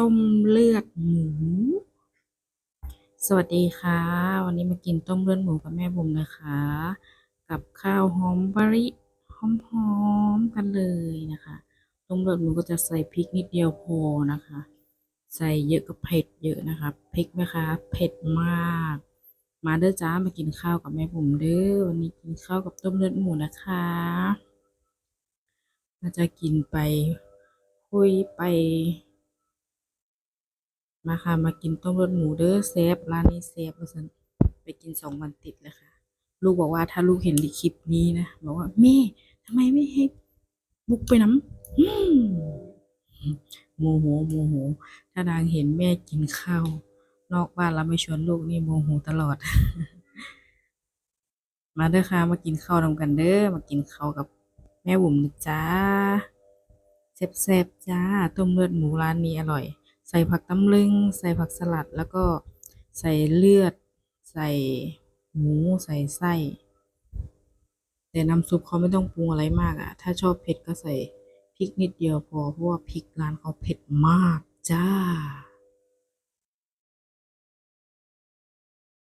ต้มเลือดหมู สวัสดีค่ะ วันนี้มากินต้มเลือดหมูกับแม่บุ๋มนะคะ กับข้าวหอมบริหอมๆกันเลยนะคะ ต้มเลือดหมูก็จะใส่พริกนิดเดียวพอนะคะ ใส่เยอะก็เผ็ดเยอะนะคะพริกนะคะเผ็ดมาก มาเด้อจ้ามากินข้าวกับแม่บุ๋มเด้อวันนี้กินข้าวกับต้มเลือดหมูนะคะเราจะกินไปคุยไป มาค่ะมากินต้มเลือดหมูเด้อเซฟร้านนี้เซฟว่าสันไปกินสองวันติดเลยค่ะ ลูกบอกว่าถ้าลูกเห็นคลิปนี้นะบอกว่าแม่ทำไมไม่ให้บุกไปน้ำโมโหโมโห ถ้านางเห็นแม่กินข้าวนอกบ้านแล้วไม่ชวนลูกนี่โมโหตลอด มาเด้อค่ะ มากินข้าวนำกันเด้อมากินข้าวกับแม่บุ๋มนะจ้าแซ่บๆจ้าต้มเลือดหมูร้านนี้อร่อย ใส่ผักตำลึง ใส่ผักสลัดแล้วก็ใส่เลือด ใส่หมู ใส่ไส้แต่น้ำซุปเขาไม่ต้องปรุงอะไรมากอะ่ะ ถ้าชอบเผ็ดก็ใส่พริกนิดเดียวพอ เพราะว่าพริกร้านเขาเผ็ดมากจ้า